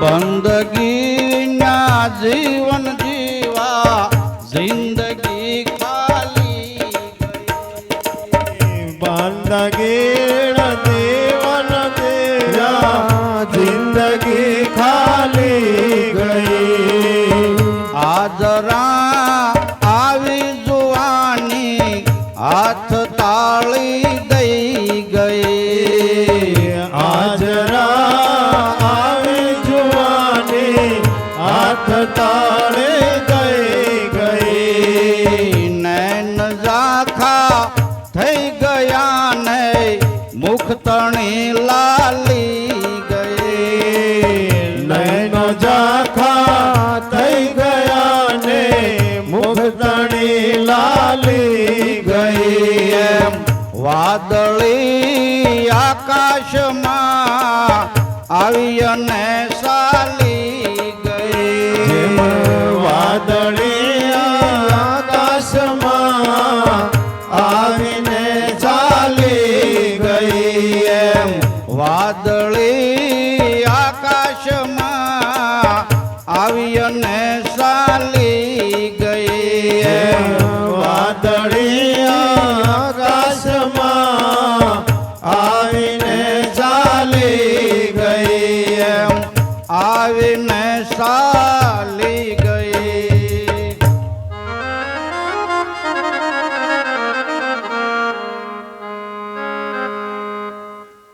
બંદગી ના જીવન જીવા જિંદગી ખાલી બંદગી જીવન જીવા જિંદગી ખાલી હાથ તાળે ગઈ ગઈ. નૈન ઝાખા થઈ ગયા ને મુખ તણી લાલી ગઈ. નૈનો થઈ ગયા ને મુખતણી લાલી ગઈ. એમ વાદળી આકાશમાં આવી સાલી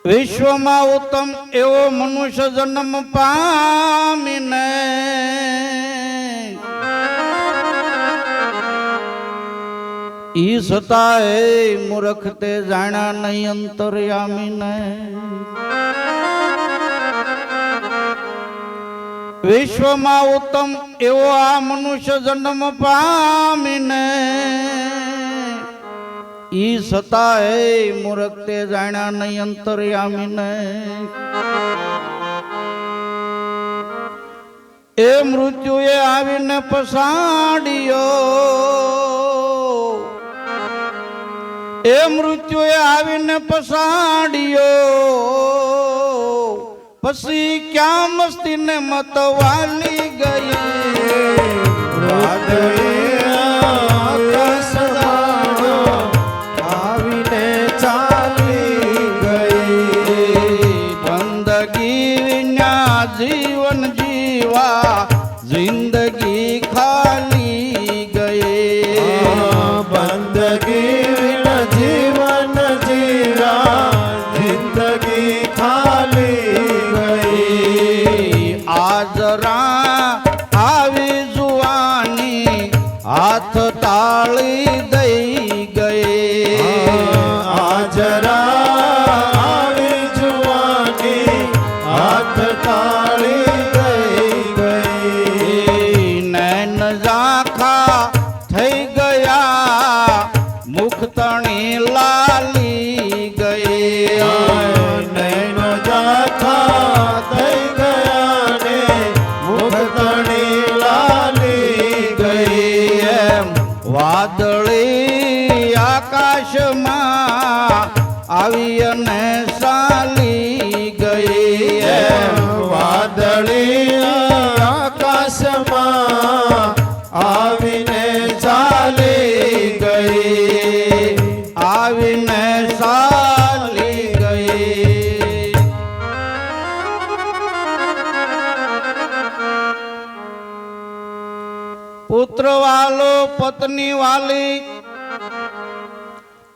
વિશ્વમાં ઉત્તમ એવો મનુષ્ય જન્મ પામીને ઈ સતાએ મૂર્ખ તે જાણ્યા નહીં અંતર્યામીને. વિશ્વમાં ઉત્તમ એવો આ મનુષ્ય જન્મ પામીને ઈ સતા મૂર્ખ મુરખતે જાણ્યા નહીં અંતર્યામીને. એ મૃત્યુએ આવીને પસાડ્યો એ મૃત્યુએ આવીને પસાડ્યો પછી ક્યાં મસ્તીને મતવાલી તાળી દઈ ગઈ આજરા આવી જુવાની હાથ તાળી ગઈ ગઈ નૈન ઝાંખા થઈ ગયા મુખ તણી લાલી આવી અને સાલી ગઈ વાદળી આકાશમાં આવીને ચાલી ગઈ આવીને સાલી ગઈ પુત્ર વાલો પત્ની વાલી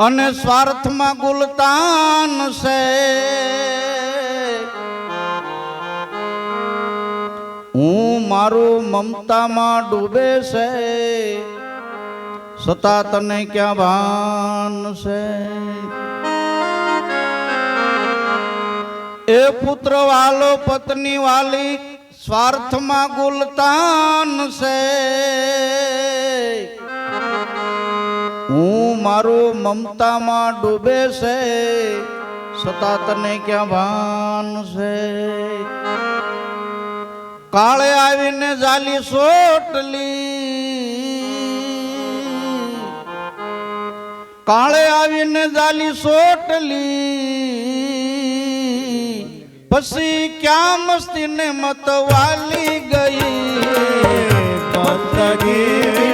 અને સ્વાર્થમાં ગુલતાન છે. હું મારું મમતામાં ડૂબે છે. સતા તને ક્યાં ભાન છે? એ પુત્ર વાલો, પત્ની વાલી, સ્વાર્થમાં ગુલતાન છે. હું મારું મમતામાં ડૂબે છે સતા તને ક્યાં ભાન છે? કાળે આવીને જાલી સોટલી, કાળે આવીને જાલી સોટલી, પછી ક્યાં મસ્તી ને મતવાલી ગઈ? મતગીરી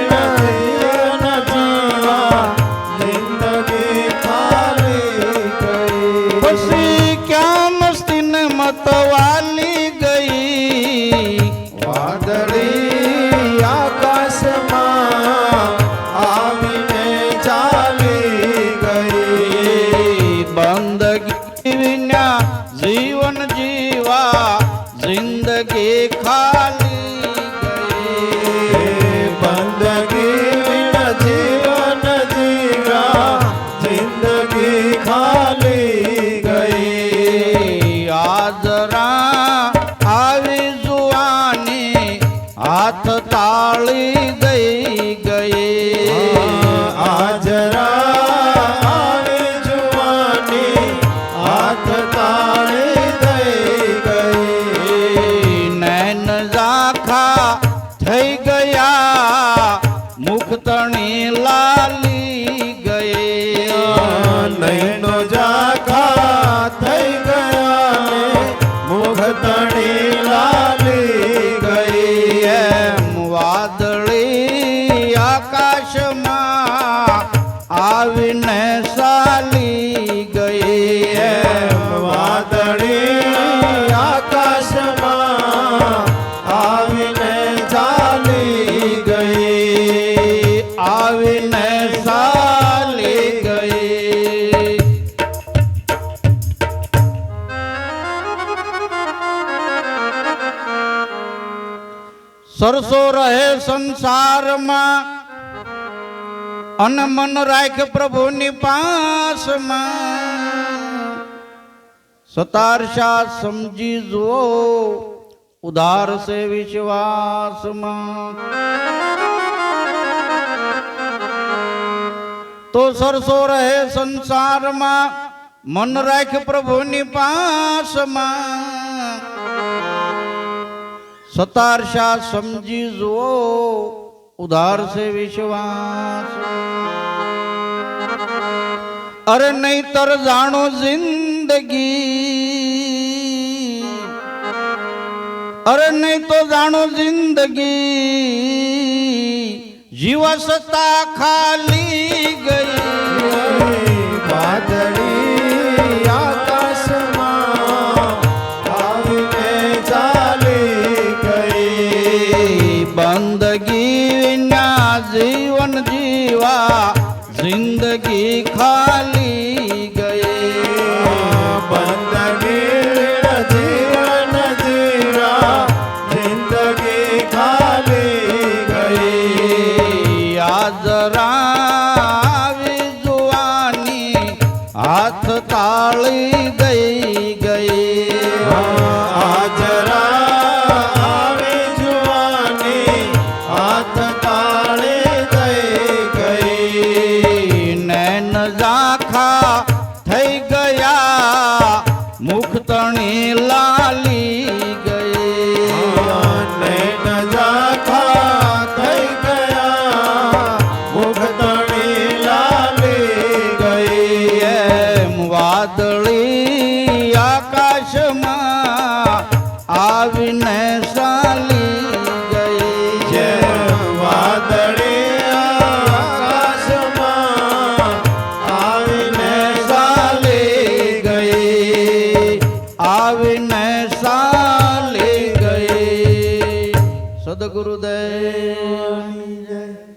ಪ್ರಾಣೇ सरसो रहे संसार मा तो मन राख प्रभु निपास मा सतार समझी जो उधार से विश्वास मा तो सरसो रहे संसार मा मन राख प्रभु निपास माँ સતાર શાહ સમજી જુઓ ઉધાર છે વિશ્વાસ. અરે નહીતર જાણો જિંદગી. અરે નહીં તો જાણો જિંદગી. જીવસતા ખાલી ગઈ. બાદળી